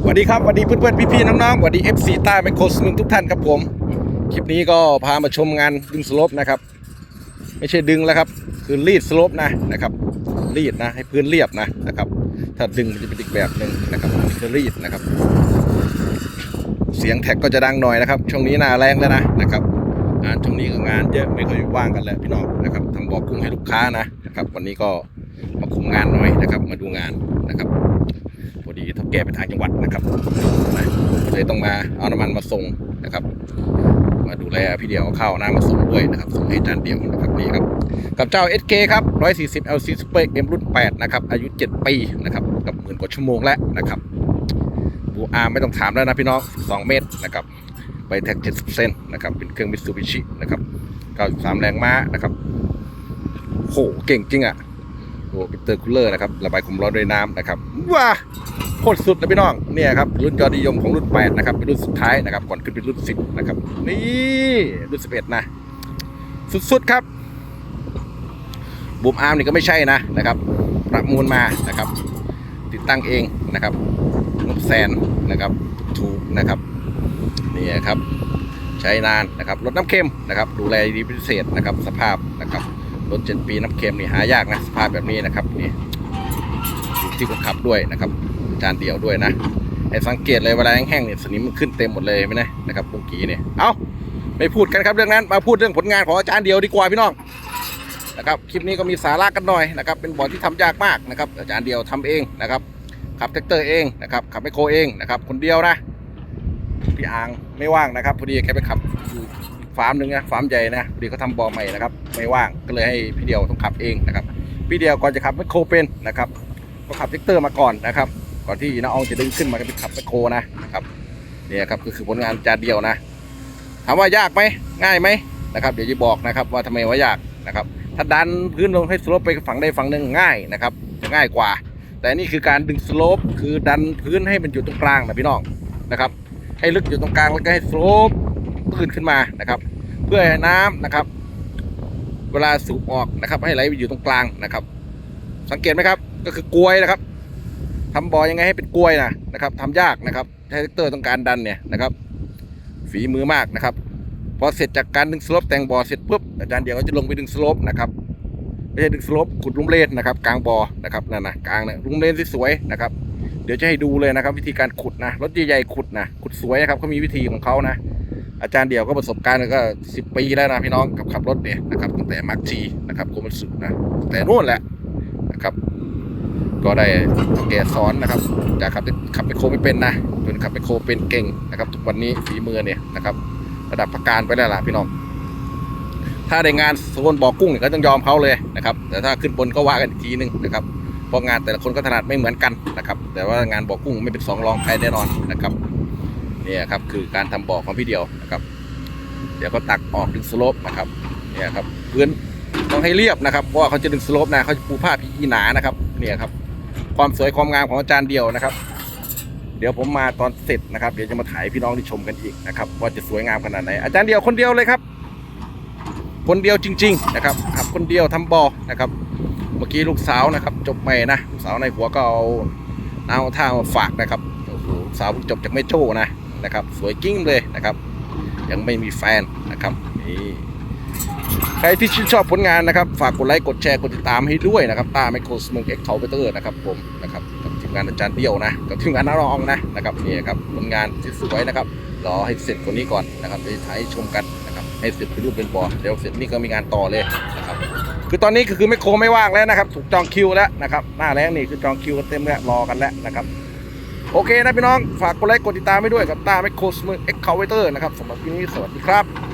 สวัสดีครับสวัสดีเพื่อนๆพี่ๆน้องๆสวัสดี FC ใต้ไมโครสมึงทุกท่านครับผม คลิปนี้ก็พามาชมงานดึงสโลปนะครับ ไม่ใช่ดึงแล้วครับ คือรีดสโลปนะนะครับรีดนะให้พื้นเรียบนะนะครับ ถ้าดึงมันจะเป็นอีกแบบหนึ่งนะครับนี่คือรีดนะครับ เสียงแท็กก็จะดังหน่อยนะครับ ช่วงนี้หน้าแรงแล้วนะนะครับงานช่วงนี้ก็งานเยอะไม่ค่อยว่างกันแล้วพี่น้องนะครับทำบอกกุ้งให้ลูกค้านะนะครับ วันนี้ก็มาคุมงานหน่อยนะครับ มาดูงานนะครับ อดีเท่าแก่ไปทางจังหวัดนะครับเลยต้องมาเอาน้ำมันมาส่งนะครับ มาดูแลพี่เดียวเข้าวน้ำมาส่งด้วยนะครับส่งให้จานเดียวนะครับนี่ครับกับเจ้า SK ครับ140 LC Super M รุ่น 8 นะครับ อายุ 7 ปีนะครับกับหมื่นกว่าชั่วโมงแล้วนะครับบูอาร์ไม่ต้องถามแล้วนะพี่น้อง 2 เมตรนะครับใบแท็ก 70 เซนนะครับเป็นเครื่องมิตซูบิชินะครับ93 แรงม้านะครับโหเก่งจริงอะโอ้เป็นเตอร์คูลเลอร์นะครับ ระบายความร้อนด้วยน้ำนะครับว้า โคตรสุดเลยพี่น้องเนี่ยครับรุ่นยอดนิยมของรุ่น 8 นะครับ เป็นรุ่นสุดท้ายนะครับ ก่อนขึ้นเป็นรุ่น 10 นะครับ นี่รุ่น 11 นะ สุดๆครับบูมอาร์มนี่ก็ไม่ใช่นะนะครับ ประมูลมานะครับ ติดตั้งเองนะครับงบแสนนะครับถูกนะครับนี่ครับ ใช้นานนะครับลดน้ำเค็มนะครับ ดูแลดีพิเศษนะครับ สภาพนะครับรถเจ็ดปีน้ำเค็มนี่หายากนะสภาพแบบนี้นะครับนี่ที่คนขับด้วยนะครับ จานเดียวด้วยนะให้สังเกตเลยเวลาแห้งๆเนี่ยสนิมมันขึ้นเต็มหมดเลยไหมนะนะครับปุงกีเนี่ยเอาไม่พูดกันครับเรื่องนั้นมาพูดเรื่องผลงานของอาจารย์เดียวดีกว่าพี่น้องนะครับคลิปนี้ก็มีสาระกันหน่อยนะครับเป็นบอร์ดที่ทำยากมากนะครับอาจารย์เดียวทำเองนะครับขับแท็กเตอร์เองนะครับขับไมโครเองนะครับคนเดียวนะพี่อางไม่ว่างนะครับพอดีแกไปขับฟาร์มหนึ่งนะฟาร์มใหญ่นะพอดีเขาทำบอร์ใหม่นะครับไม่ว่างก็เลยให้พี่เดียวต้องขับเองนะครับพี่เดียวก่อนจะขับไมโครเป็นนะครับก็ขับแท็กเตอร์มาก่อนนะครับ ก่อนที่น้าอองจะดึงขึ้นมาก็เป็นขับไมโครนะครับเนี่ยครับก็คือผลงานจารย์เดียวนะถามว่ายากไหมง่ายไหมนะครับเดี๋ยวจะบอกนะครับว่าทำไมว่ายากนะครับ ถ้าดันพื้นลงให้สโลปไปฝั่งใดฝั่งหนึ่งง่ายนะครับจะง่ายกว่า แต่นี่คือการดึงสโลปคือดันพื้นให้มันอยู่ตรงกลางนะพี่น้องนะครับ ให้ลึกอยู่ตรงกลางแล้วก็ให้สโลปพื้นขึ้นมานะครับ เพื่อให้น้ำนะครับ เวลาสูบออกนะครับ ให้ไหลไปอยู่ตรงกลางนะครับ สังเกตไหมครับ ก็คือกลวยนะครับ ทำบ่อยังไงให้เป็นกล้วยนะนะครับทำยากนะครับใช้แท็กเตอร์ต้องการดันเนี่ยนะครับ ฝีมือมากนะครับพอเสร็จจากการดึงสโลปแต่งบ่อเสร็จปุ๊บอาจารย์เดียวก็จะลงไปดึงสโลปนะครับไม่ใช่ดึงสโลปขุดลุมเลนนะครับ กลางบ่อนะครับนั่นนะกลางเนี่ยหลุมเลนที่สวยนะครับ เดี๋ยวจะให้ดูเลยนะครับ วิธีการขุดนะรถใหญ่ๆขุดนะขุดสวยนะครับเขามีวิธีของเขานะอาจารย์เดียวก็ประสบการณ์ก็สิบปีแล้วนะพี่น้องกับขับรถเนี่ยนะครับตั้งแต่มาร์คทีนะครับโคมันสุนะแต่นู่นแหละนะครับ ก็ได้แก่สอนนะครับจากขับขับไปโคไม่เป็นนะจนขับไปโคเป็นเก่งนะครับ ทุกวันนี้ฝีมือเนี่ยนะครับ ระดับประการไปแล้วล่ะพี่น้อง ถ้าได้งานโซนบ่อกุ้งเนี่ยก็ต้องยอมเขาเลยนะครับ แต่ถ้าขึ้นบนก็ว่ากันอีกทีนึงนะครับเพราะงานแต่ละคนก็ถนัดไม่เหมือนกันนะครับ แต่ว่างานบ่อกุ้งไม่เป็นสองรองใครแน่นอนนะครับเนี่ยครับคือการทำบ่อของพี่เดียวนะครับ เดี๋ยวก็ตักออกดึงสโลปนะครับเนี่ยครับพื้นต้องให้เรียบนะครับเพราะว่าเขาจะดึงสโลปนะเขาจะปูผ้าพีหนานะครับเนี่ยครับ ความสวยความงามของอาจารย์เดียวนะครับ เดี๋ยวผมมาตอนเสร็จนะครับ เดี๋ยวจะมาถ่ายพี่น้องที่ชมกันอีกนะครับว่าจะสวยงามขนาดไหนอาจารย์เดียวคนเดียวเลยครับ คนเดียวจริง ๆ นะครับขับคนเดียวทำบอนะครับ เมื่อกี้ลูกสาวนะครับ จบใหม่นะลูกสาวในหัวก็เอาเอาท่ามาฝากนะครับโอ้โหสาวจบจากไม่โจ้นะนะครับ สวยกิ้งเลยนะครับ ยังไม่มีแฟนนะครับนี่ ใครที่ชื่นชอบผลงานนะครับ ฝากกดไลค์กดแชร์กดติดตามให้ด้วยนะครับตาไมโครสมงเอ็กซ์เขาเตอร์นะครับผมนะครับกับทีมงานอาจารย์เดี่ยวนะกับทีมงานน้าน้องนะนะครับนี่ครับผลงานที่สวยนะครับรอให้เสร็จคนนี้ก่อนนะครับเดี๋ยวจะถ่ายชมกันนะครับให้เสร็จเป็นรูปเป็นบอเดี๋ยวเสร็จนี่ก็มีงานต่อเลยนะครับคือตอนนี้คือไม่โครไม่ว่างแล้วนะครับ ถูกจองคิวแล้วนะครับหน้าแรงนี่คือจองคิวกันเต็มแล้วรอกันแล้วนะครับโอเคนะพี่น้องฝากกดไลค์กดติดตามให้ด้วยกับตาไมโครสมือเอ็กเคาเวเตอร์นะครับสำหรับวันนี้สวัสดีครับ